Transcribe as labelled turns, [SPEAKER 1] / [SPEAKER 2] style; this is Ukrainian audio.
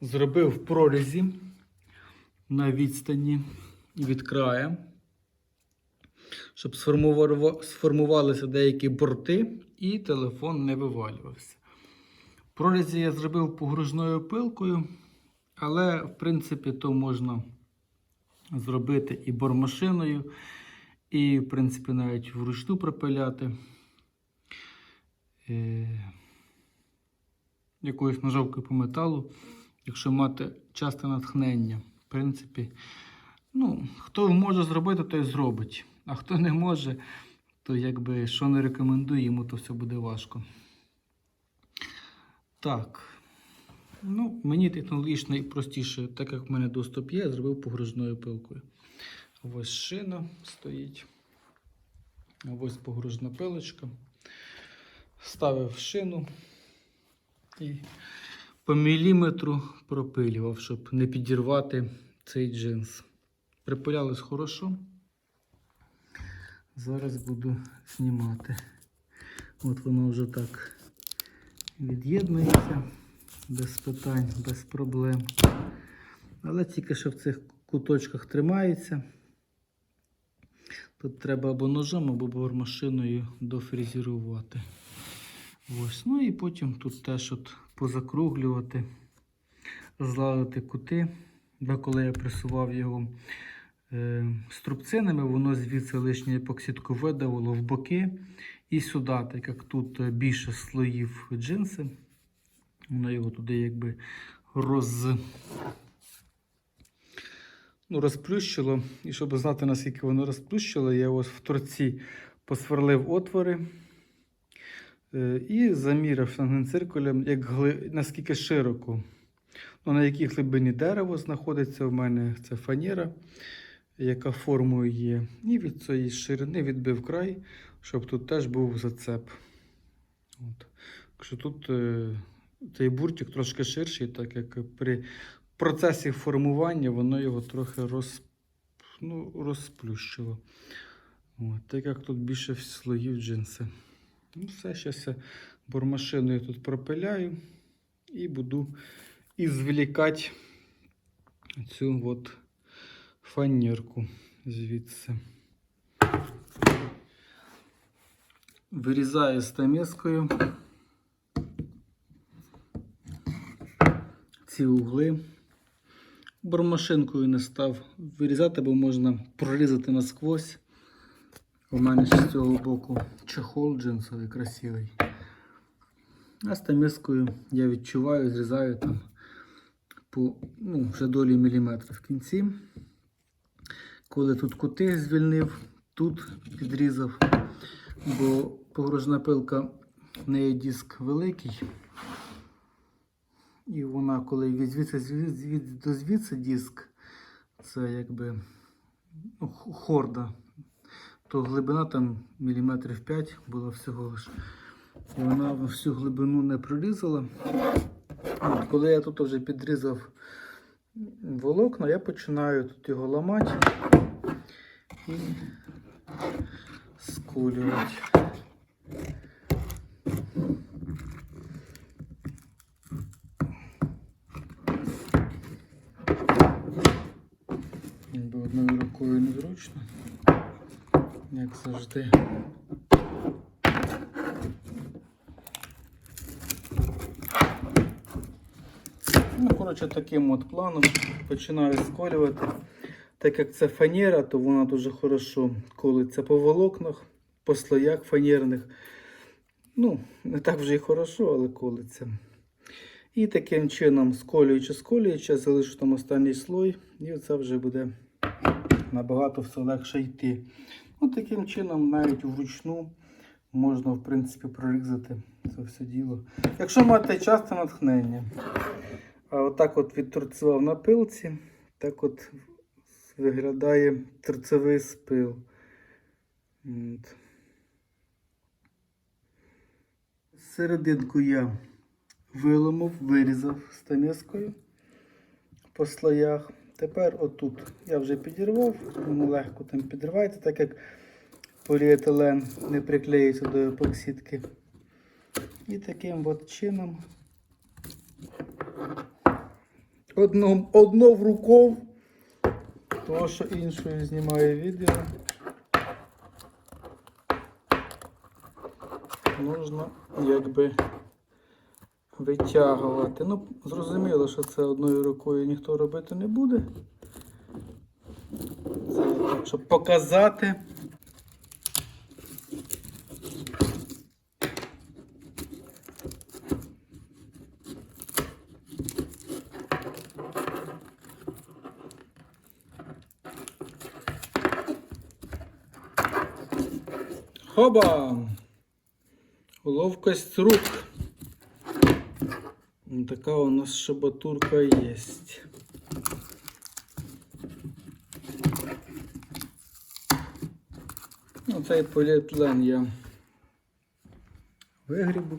[SPEAKER 1] зробив прорізі на відстані від краю, щоб сформувалися деякі борти і телефон не вивалювався. Прорізі я зробив погружною пилкою, але в принципі то можна зробити і бормашиною, і, в принципі, навіть вручну пропиляти. Е, якоюсь ножовкою по металу, якщо мати часте натхнення. В принципі, ну, хто може зробити, той зробить. А хто не може, то якби що не рекомендую, йому то все буде важко. Так. Ну, мені технологічно і простіше, так як в мене доступ є, я зробив погружною пилкою. Ось шина стоїть. Ось погружна пилочка. Ставив шину і по міліметру пропилював, щоб не підірвати цей джинс. Припилялось хорошо. Зараз буду знімати. От воно вже так від'єднується без питань, без проблем. Але тільки що в цих куточках тримається. Тут треба або ножом, або бормашиною дофрезерувати. Ось. Ну і потім тут теж от позакруглювати, зладити кути. Бо коли я пресував його е, струбцинами, воно звідси лишнє епоксидку видавило в боки і сюди, так як тут більше слоїв джинси, воно його туди якби роз, ну, розплющило. І щоб знати, наскільки воно розплющило, я ось в торці посверлив отвори. Е, І заміряв штангенциркулем, як гли... наскільки широко, ну, на якій глибині дерево знаходиться у мене це фанера, яка формою є. І від цієї ширини відбив край, щоб тут теж був зацеп. От. Якщо тут е, цей буртик трошки ширший, так як при процесі формування воно його трохи роз... ну, розплющило. От. Так як тут більше слоїв джинси. Ну, все, я бормашиною тут пропиляю і буду ізвлікати цю от фанерку звідси. Вирізаю стамескою ці угли. Бормашинкою не став вирізати, бо можна прорізати насквозь. У мене з цього боку чехол джинсовий красивий. А з стамескою я відчуваю, зрізаю там по ну, вже долі міліметра в кінці. Коли тут кути звільнив, тут підрізав, бо погружна пилка в неї диск великий. І вона, коли від звідси звід, звід, до звідси диск, це якби ну, хорда то глибина там міліметрів 5 була всього лиш. Вона всю глибину не прорізала. От, коли я тут вже підрізав волокна, я починаю тут його ламати і скулювати. Бо одною рукою незручно як завжди. Ну, коротше, таким от планом починаю сколювати. Так як це фанера, то вона дуже хорошо колиться по волокнах, по слоях фанерних. Ну, не так вже і хорошо, але колиться. І таким чином, сколюючи, сколюючи, залишу там останній слой, і це вже буде набагато все легше йти. Ну, таким чином, навіть вручну можна, в принципі, прорізати це все діло. Якщо мати часто натхнення. А отак от відторцював на пилці, так от виглядає торцевий спил. От. Серединку я виломив, вирізав стамескою по слоях. Тепер отут я вже підірвав, воно легко там підривається, так як поліетилен не приклеїться до епоксидки. І таким от чином Одно, одно в рукав, тому що іншою знімає відео. Можна якби витягувати. Ну, зрозуміло, що це одною рукою ніхто робити не буде. Щоб показати. Хоба! Ловкость рук. М, Така у нас шабатурка есть. Ну, цей поліетилен я вигрібу.